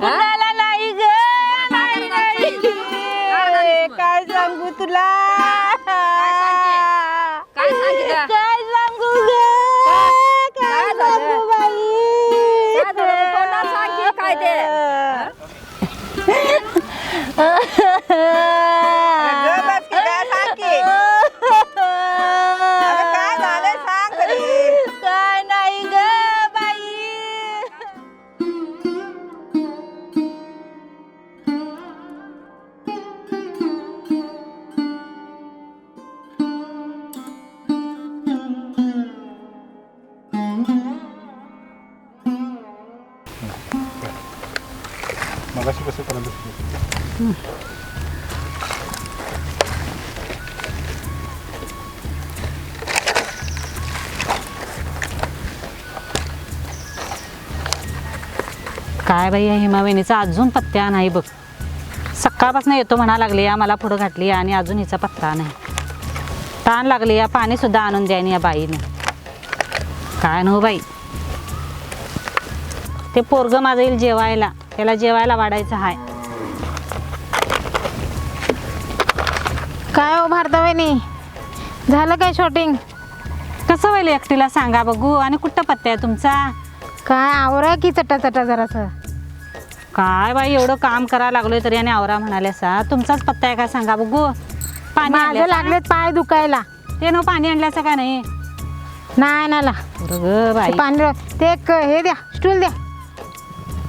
হ্যাঁ काय बाई या हिमावेणीचा? अजून पत्त्या नाही बघ. सकाळपासून येतो म्हणा लागली या मला पुढं घातली आणि अजून हिचा पत्ता नाही. ताण लागली या पाणीसुद्धा आणून द्यानी या बाईने. काय नव्ह बाई? ते पोरगं माझं येईल जेवायला. त्याला जेवायला वाढायचं आहे काय हो भारतावाहिनी झालं काय शॉटिंग कसं व्हायला एकटीला सांगा बघू. आणि कुठं पत्ता आहे तुमचा? काय आवरा की चटा चटा जरासं? काय बाई एवढं काम करायला लागलोय तरी आणि आवरा म्हणाले सा तुमचाच पत्ता आहे का सांगा बघू. पाणी माझे आणल्याचा? लागलेत पाय दुखायला. ते नो पाणी आणल्याचं का नाही? नाही नाला बरं बाई. पाणी ते एक हे द्या स्टूल द्या.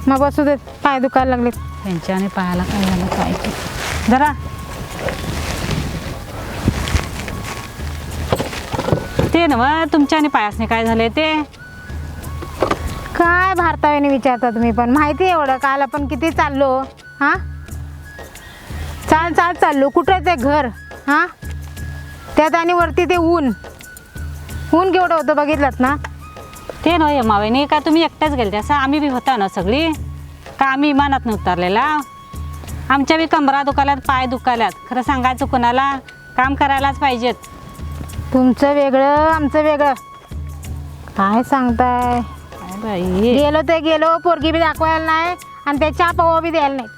मग बसू देत पाय दुखायला लागलेत. त्यांच्या आणि पायाला काय झालं काय ते. जरा ते ना तुमच्या आणि पायासने काय झालंय ते? काय भारतावाहिनी विचारता तुम्ही पण? माहिती आहे एवढं काल आपण किती चाललो? हां? चाल चाल चाललो. कुठं ते घर? हां? त्यात आणि वरती ते ऊन. ऊन केवढं होतं बघितलं ना? ते नव्हे मावेनी का तुम्ही एकट्याच गेलते? असं आम्ही बी होता ना सगळी. का आम्ही इमानात उतरलेला? आमच्या बी कमरा दुखाल्यात पाय दुखाल्यात खरं सांगायचं कोणाला? काम करायलाच पाहिजेत. तुमचं वेगळं आमचं वेगळं. काय सांगताय? काय बाई? गेलो ते गेलो पोरगी बी दाखवायला नाही आणि ते चहा पवा बी द्यायला नाही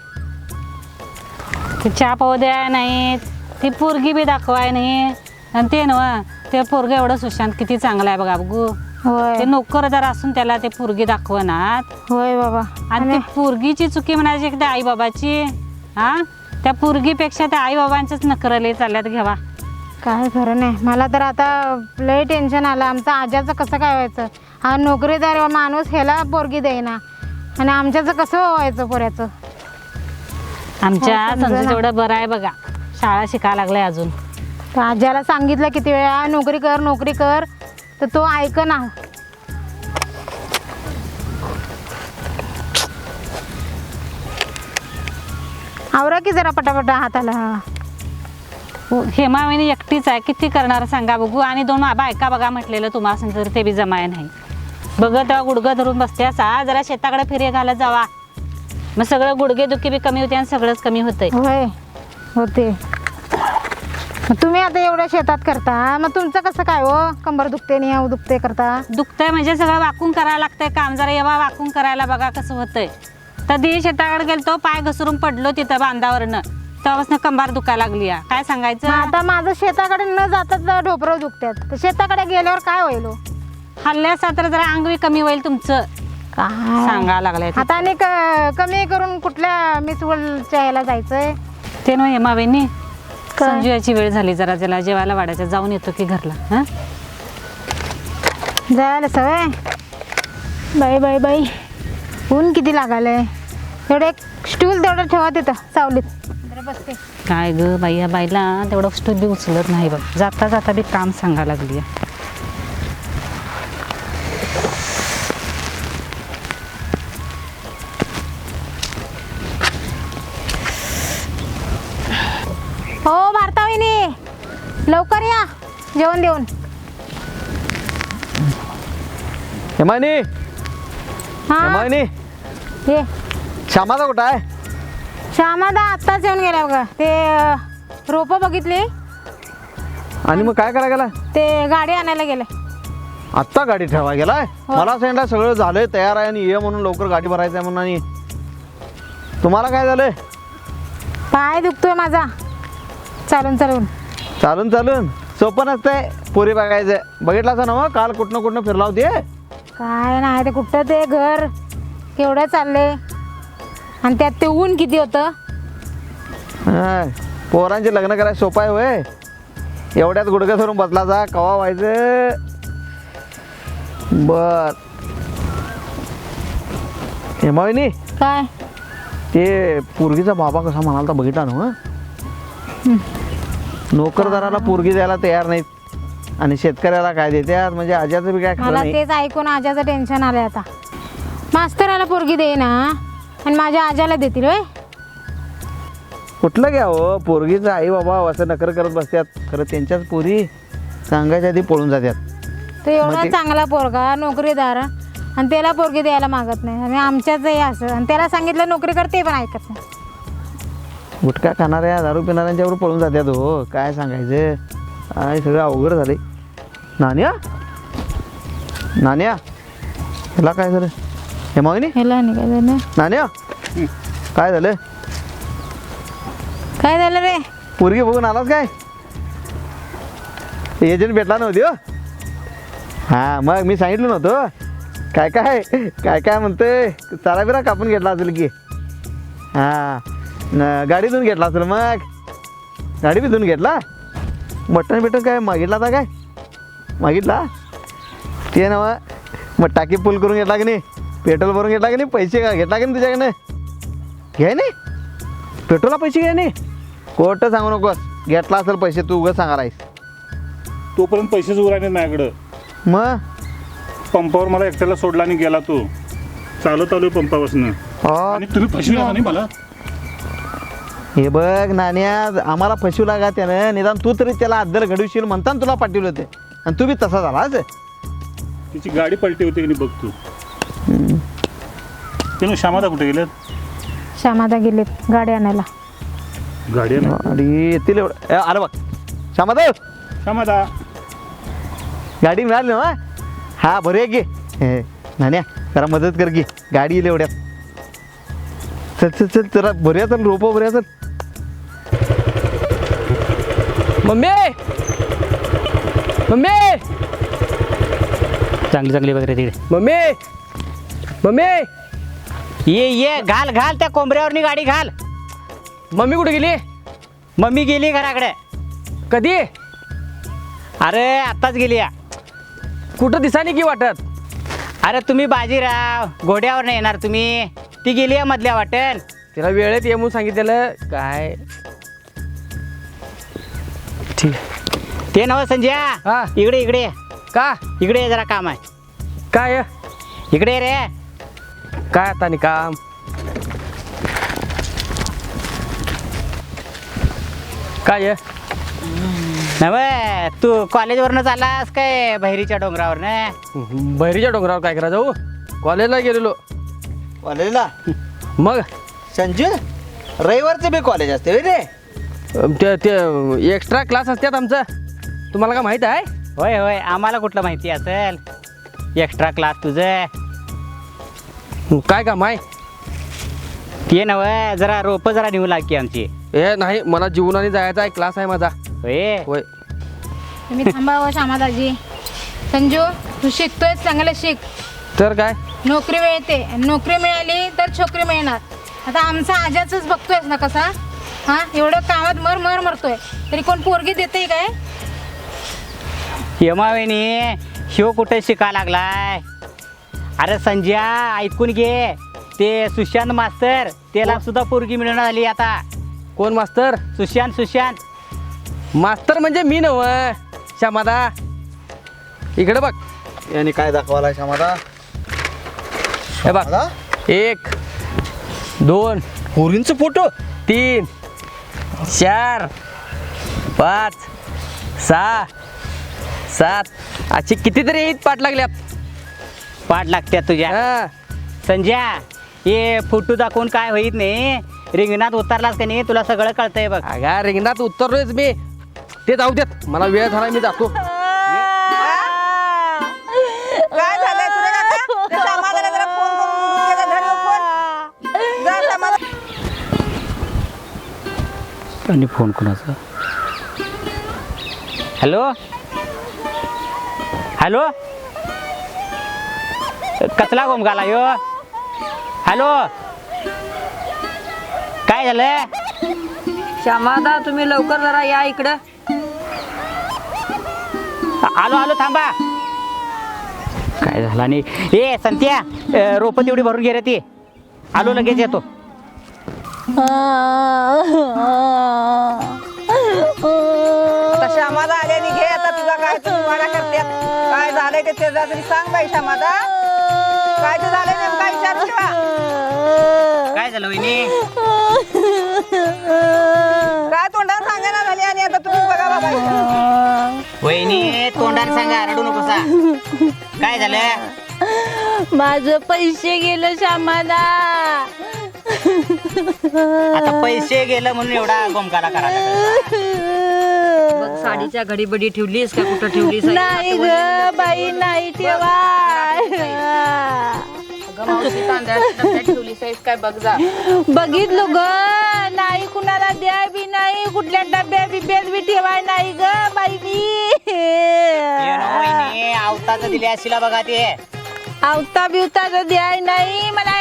ते चहा पाव द्याय नाहीत ती पोरगी बी दाखवाय नाही आणि ते नव ते पोरग एवढं सुशांत किती चांगलं आहे बघा बघू. ते नोकर जर असून त्याला ते पोरगी दाखवणार. होय बाबा. आणि ती पोरगीची चुकी म्हणायची त्या आई बाबाची? हा? त्या पोरगीपेक्षा त्या आई बाबांच्याच नकरले चालल्यात घ्यावा काय खरं नाही. मला तर आता लय टेन्शन आलं. आमचं आजाचं कसं काय व्हायचं? हा नोकरीदार माणूस ह्याला पोरगी देईना. आणि आमच्याचं कसं व्हायचं पोऱ्याचं? आमच्या हो. संजू तेवढं बरं आहे बघा. शाळा शिकायला लागलाय अजून. तर आज्याला सांगितलं किती वेळा नोकरी कर नोकरी कर. तर तो ऐक ना. आवरा की जरा पटापटा हाताला. हेमाविनी एकटीच आहे. किती करणार सांगा बघू. आणि दोन बायका बघा म्हटलेलं तुम्हाला तर ते बी जमाय नाही. बघत तेव्हा गुडघं धरून बसते. असा जरा शेताकडे फिरे घालत जावा. मग सगळं गुडघे दुखी बी कमी होते आणि सगळंच कमी होतंय. होय होते. मग तुम्ही आता एवढ्या शेतात करता? मग तुमचं कसं काय हो? कंबर दुखते नाही दुखते करता? दुखतंय म्हणजे सगळं वाकून करायला लागतंय. काम जरा येवा वाकून करायला बघा कसं होतंय. तर दी शेताकडे गेलतो पाय घसरून पडलो तिथं बांधावरनं. तेव्हापासून कंबार दुखायला लागली आहे. काय सांगायचं? आता माझं शेताकडे न जातात ढोपरं दुखतात. तर शेताकडे गेल्यावर काय होईल हो? हल्ल्यासा तर जरा अंग बी कमी होईल तुमचं. काय? सांगा लागलंय ते. आता आणि क- कमी करून कुठल्या मिस वर्ल्डच्या ह्याला जायचंय? ते नो हेमावेनी काय? संजू याची वेळ झाली जरा त्याला जेवायला वाढायचं जाऊन येतो की घरला. हा? जायला सवय? बाई बाई बाई. ऊन किती लागालंय तेवढं एक स्टूल तेवढं ठेवा तिथं सावलीत. काय ग बाई या बाईला तेवढं स्टूल बी उचलत नाही बघ. जाता जाता बी काम सांगा लागली. हो भारताविनी लवकर या. जेवण देऊन. हेमानी हा. हेमानी ये. श्यामाचा कुठं आहे? श्यामादा आत्ताच येऊन गेला बघा. ते रोपं बघितली. आणि मग काय करायला गेला? ते गाडी आणायला गेले. आत्ता गाडी ठेवा गेलाय? मला सांगितलं सगळं झालंय तयार आहे आणि ये म्हणून लवकर गाडी भरायचं आहे म्हणून आणि तुम्हाला काय झालंय? पाय दुखतोय माझा. चालून चालून. चालून चालून. सोपं नसतंय पोरी बघायचं बघितलं असं ना मग काल कुठनं कुठनं फिरला होती? काय नाही ते कुठं ते घर? केवढं चालले आणि त्यात ते ऊन किती होतं? पोरांचे लग्न करायला सोपं आहे होय. एवढ्यात गुडघ्या धरून बसला जा कवा व्हायचं? बर. हेमाविनी काय? ते पोरगीचा बाबा कसा म्हणाला तर बघितला ना हं? नोकरदाराला पोरगी द्यायला तयार नाहीत आणि शेतकऱ्याला काय देतात म्हणजे आज्याचं बी काय खरं मला नाही. तेच ऐकून आजाचं टेन्शन आलंय आता. मास्तराला पोरगी दे ना आणि माझ्या आजाला देतील होय? कुठलं घ्या हो? पोरगीचं आई बाबा असं नकर करत बसतात खरं त्यांच्याच पोरी सांगायच्या आधी पळून जातात तो एवढा चांगला पोरगा नोकरीदार आणि त्याला पोरगी द्यायला मागत नाही. आणि आमच्याच हे असं आणि त्याला सांगितलं नोकरी कर ते पण ऐकत नाही. गुटखा खाणाऱ्या दारू पिणाऱ्यांच्यावर पळून जातात हो. काय सांगायचं? काय सगळं अवघड झाले नाण्या नाण्या ह्याला काय झालं? हे मागणी ह्याला काय झालं? नाण्या? काय झालं? काय झालं रे? पोरगी बघून आलास काय? एजंट भेटला नव्हती हो. हां मग मी सांगितलं नव्हतं काय काय? काय काय म्हणतोय? चारा बिरा कापून घेतला असेल की. हां न गाडी धुवून घेतला असेल मग. गाडी बी धुवून घेतला? मटण बिटन काय मागितला आता काय? मागितला? ते ना मग टाकी फुल करून घेतला की नाही? पेट्रोल भरून घेतला की नाही? पैसे का घेतला की नाही तुझ्याकडनं? घ्याय नाही पेट्रोलला पैसे घ्याय नाही कोर्ट सांगू नकोस. घेतला असेल पैसे तू उगाच सांगा राहीस तोपर्यंत पैसेच उरायले माझ्याकडं. मग? पंपावर मला एकट्याला सोडला आणि गेला तो. चालत आलोय पंपापासून. हा, आणि तुम्ही फसविला का नाही मला. हे बघ नाण्या आम्हाला फसू लागा त्यानं. निदान तू तरी त्याला अद्दल घडवशील म्हणताना तुला पाठवलं होते. आणि तू बी तसा झालास तिची गाडी पलटी होती की नाही बघ तू. ते श्यामादा कुठे गेलेत? श्यामादा गेलेत गाडी आणायला. गाडी आहे ना अरे येतील एवढं. ए, आलं बघ. श्यामादेव श्यामादा. गाडी मिळाली ना हा बरं आहे की हे, नाण्या जरा मदत कर की गाडी येईल एवढ्यात. चल चल चल जरा बऱ्या चल रोपं बऱ्या चल. मम्मी! मम्मी! चांगली चांगली वगैरे तिकडे. मम्मी! मम्मी! ये ये घाल घाल त्या कोंबऱ्यावरनी गाडी घाल. मम्मी कुठे गेली? मम्मी गेली घराकडे. कधी? अरे आत्ताच गेली या. कुठं दिसानी की वाटत? अरे तुम्ही बाजीराव घोड्यावर नाही येणार तुम्ही. ती गेली आहे मधल्या वाटण तिला वेळेत ये म्हणून सांगितलेलं. काय? ठीक. आहे. ते नव संजया. हा. इकडे इकडे. ये. का? इकडे ये जरा काम आहे काय? इकडे ये रे. काय आता नि काम? काय तू कॉलेजवरनं चाललास काय बहिरीच्या डोंगरावरनं? बहिरीच्या डोंगरावर काय करा जाऊ कॉलेजला गेलेलो. कॉलेजला? मग? संजू रविवारचं बी कॉलेज असते होय रे. ते ते एक्स्ट्रा क्लास असतात आमचं. तुम्हाला काय माहीत आहे? होय होय आम्हाला कुठलं माहिती असेल? एक्स्ट्रा क्लास तुझं. काय काम आहे? ते नव जरा रोपं जरा नेऊ लाग की आमची. हे नाही मला जीवनाने जायचा आहे क्लास आहे माझा. होय? होय. तुम्ही थांबावं श्यामादाजी. संजू तू शिकतोय चांगलं शिक. तर काय? नोकरी मिळते. नोकरी मिळाली तर छोकरी मिळणार. आता आमचा आजाच बघतोयस ना कसा? हा एवढं कामात मर मर मरतोय. तरी कोण पोरगी देते काय? यमावेनी ह्यो कुठे शिका लागलाय? अरे संजया ऐकून घे. ते सुशांत मास्तर त्याला सुद्धा पोरगी मिळून आली आता. कोण मास्तर? सुशांत सुशांत. मास्तर म्हणजे मी नव श्यामादा. इकडे बघ. याने काय दाखवायला श्यामादा? हे बघ. एक दोन पोरींचं फोटो? तीन चार पाच सहा सात. अशी कितीतरी पाठ लागल्यात. पाठ लागत्या तुझ्या. हा. संजया हे फोटो दाखवून काय होईत नाही. रिंगणात उतरलास का नाही? तुला सगळं कळतंय बघ. अगा रिंगणात उतरलोयच मी. ते जाऊ देत. मला वेळ झाला मी जातो. काय झालंय तुला काका त्या श्यामाला जरा फोन करून बोलून घे गं, घरी फोन जा श्यामाला आणि फोन कोणाचा? हॅलो? हॅलो? कसला गोमगाला यो. हॅलो. काय झालं श्यामादा तुम्ही लवकर जरा या इकडं. आलो आलो थांबा. काय झालं आणि? ए संत्या रोप तेवढी भरून घे रे ती. आलो लगेच येतो. आता श्यामादा आल्याने घे आता तुझा काय तू मला करते. काय झालंय ते तरी सांग बाई श्यामादा. काय नेमका विचार काय झालं वहिनी? काय तोंडात सांगायला झाली आणि आता तुम्ही बघा बाबा. वहिनी तोंडाने सांगा रडू नकोसा काय झालं? माझं पैसे गेलं श्यामादा आता पैसे गेलं म्हणून एवढा गोमकाला करायला साडीच्या घडीबडी ठेवलीस का? कुठं ठेवलीस? नाही ग बाई नाही ठेवा. बघितलो ग नाही कुणाला द्या बी नाही कुठल्या डब्या बिब्यात बी ठेवाय नाही ग बाई वहिनी आवताचं दिले असिला बघा ते. आवता बिवता द्याय नाही मला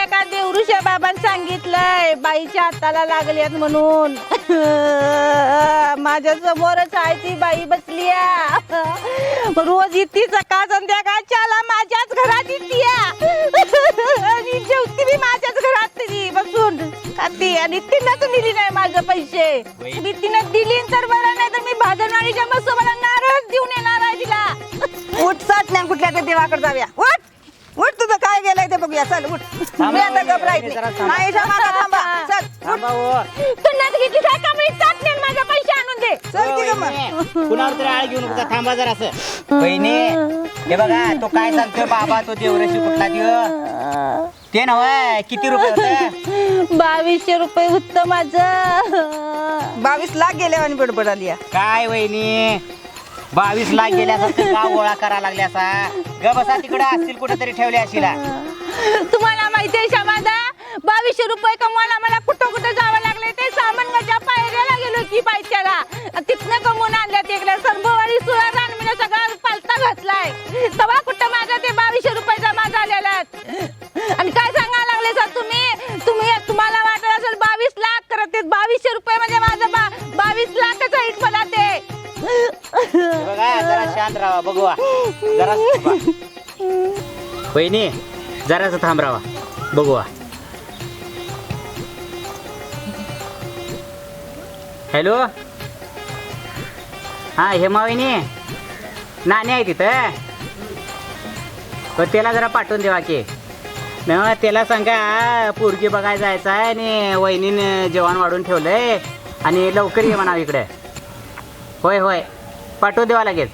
देवऋषा बाबांनी सांगितलंय बाईच्या हाताला लागल्यात म्हणून. माझ्या समोरच आहे ती बाई बसली रोज इथे सकाळ संध्याकाळ चला माझ्याच घरात येते आणि जेवती मी माझ्याच घरात तरी बसून खाते आणि तिनं दिली नाही माझं पैसे. मी तिनं दिली तर बरं नाही तर मी भाजनवाडीच्या मसोबाला नारळ देऊन येणार आहे तिला. उठ साठ नाही कुठल्या त्या देवाकडे जाऊया. काय गेलंय ते बघूया. चल उठ. मी आता घबरायत नाही थांबा चल थांबा हो. तुला किती काय कमी टाकले माझे पैसे आणून दे. चल की गं मग. वहिनी, कुणावर तरी आळ घेऊ नको थांबा जरा असं बहिणी हे बघा तो काय सांगतोय? बाबा तो देवरशी कुठला देव ते नव किती रुपये होते? बावीसशे रुपये उत्तम माझं. बावीस लाख गेले आणि बडबड आली. काय वहिनी? बावीस लाख गेल्यासारखं का गोळा करा लागल्या असा ग बसा तिकडे असतील कुठेतरी ठेवले असेल तुम्हाला माहिती आहे शमादा बावीसशे रुपये कमवायला मला कुठं कुठं जावं लागले ते? सामान माझ्या पायऱ्याला गेलो की पायथ्याला तिथनं कमवून आणल्या तिकडे सरभवाडी सुरा रानमीनं सगळा पालता घातलाय. तेव्हा कुठं माझं ते बावीसशे रुपये जमा झालेला आणि काय सांगायला लागले सर तुम्ही? तुम्ही तुम्हाला वाटत असेल बावीस लाख करत बावीसशे रुपये म्हणजे माझं बावीस लाखच आहे मला ते. बघा जरा शांत राहा जरा वहिनी जरासं थांब राहा. बघू. हॅलो? हा हेमा वहिनी. नाणे आहे तिथं. पण त्याला जरा पाठवून देवा की. न त्याला सांगा पोरगी बघायला जायचं आहे आणि वहिनीनं जेवण वाढून ठेवलंय आणि लवकर ये म्हणा इकडे. होय होय. पाठवून देवा लागेल.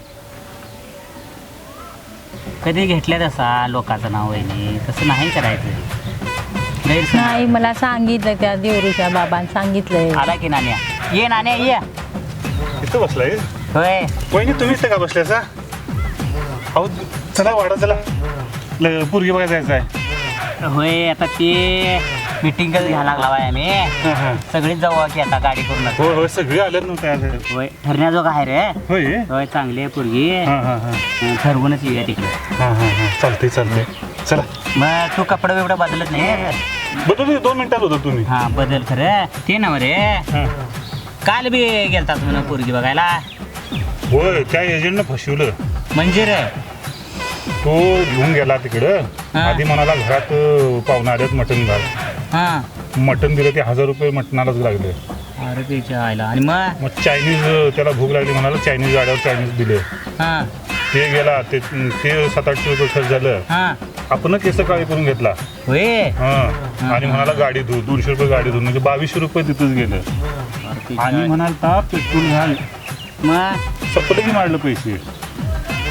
कधी घेतल्या तसा लोकांचं नाव वहिनी? तसं नाही करायचं. गैरसमज. नाही मला सांगितलं त्या देवऋषा बाबांनी सांगितलंय. आला की नाण्या? ये नाण्या ये. इथं बसलाय? होय. वहिनी तुम्ही इथं का बसले असा अहो चला वाडा चला. ल- पोरगी बघायला जायचं आहे होय आता ते मिटिंगच घ्यायला लागला बाय आम्ही हा, हा. सगळीच जाऊ की आता गाडी करून होय होय सगळे आलेत नव्हते आज होय ठरण्याजोग आहे रे. होय? होय चांगली आहे पोरगी. हा हा हा. ठरवूनच येऊया तिकडे. हा हा हा. चालतंय चालतंय. चला. मग तू कपडे बिपडे बदलत नाही बदल दोन मिनिटात होता तुम्ही. हा बदल खरं. ते ना रे. हा. काल बी गेलतात म्हणून पोरगी बघायला? होय त्या एजंटनं फसवलं. म्हणजे रे. तो घेऊन गेला तिकडं. हा. आधी म्हणाला घरात अं, पाहुणे आल्यात मटण घाल. हा. मटण दिलं ते हजार रुपये मटणालाच लागले. अरे आईला. आणि मग? मग चायनीज अं, त्याला भूक लागली म्हणाला चायनीज गाड्यावर चायनीज दिले. हा. ते गेला ते ते सात आठशे रुपये खर्च झालं. हा. आपण केस काळी करून घेतला. होय? हा. आणि म्हणाला गाडी धु दोनशे रुपये गाडी धु म्हणजे बावीसशे रुपये तिथंच गेलं. आणि म्हणाल ता पेट्रोल घाल. मग? सपलं की मारलं पैसे.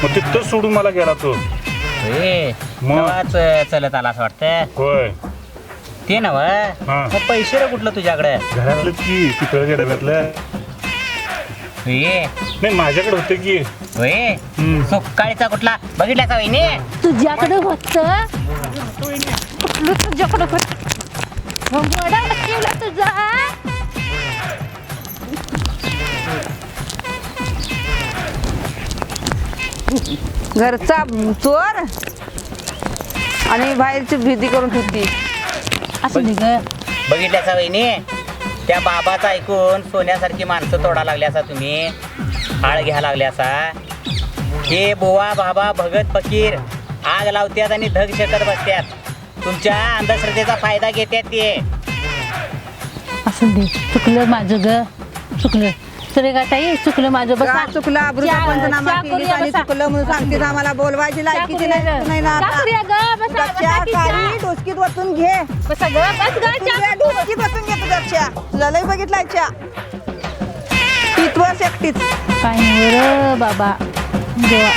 मग तिथंच सोडून मला गेला तो. होय मग? तेव्हाच चलत आला असं वाटतं होय. ते ना हा. मग पैसे रे कुठलं तुझ्याकडे? घरातलं की पितळच्या डब्यातलं होय नाही माझ्याकडे होते की. होय हम्म. सकाळीचा कुठला? बघितला का वहिनी? तुझ्याकडे होत? कुठलं तुझ्याकडे होत? केला तुझा? घरचा चोर आणि बाहेरची भीती करून ठेवती. असं नाही ग. बघितल्यासा वहिनी? त्या बाबाचं ऐकून सोन्यासारखी माणसं तोडा लागल्या असा तुम्ही? आळ घ्या लागल्या असा हे बुवा बाबा भगत फकीर आग लावत्यात आणि धग शेकत बसत्यात. तुमच्या अंधश्रद्धेचा फायदा घेतात ते. असं दे. चुकलं माझं ग. चुकलं. सरे का ताई चुकलं माझं. बसा. का चुकलं पंचनामा करूया, आणि बसा. चुकलं म्हणून सांगतेस आम्हाला बोलवायची लायकीची नाही करूया ग. नाही ना चहा आता. करूया ग, बसा, तुझा बसा चहा की काढी, चहा. डोसकीत वतून घे. बस ग बस ग तुझ्या डोसकीत वतून घे तुझा चहा तुझा लय बघितलाय चहा पितवस एकटीच. काय नाही रे बाबा. देवा.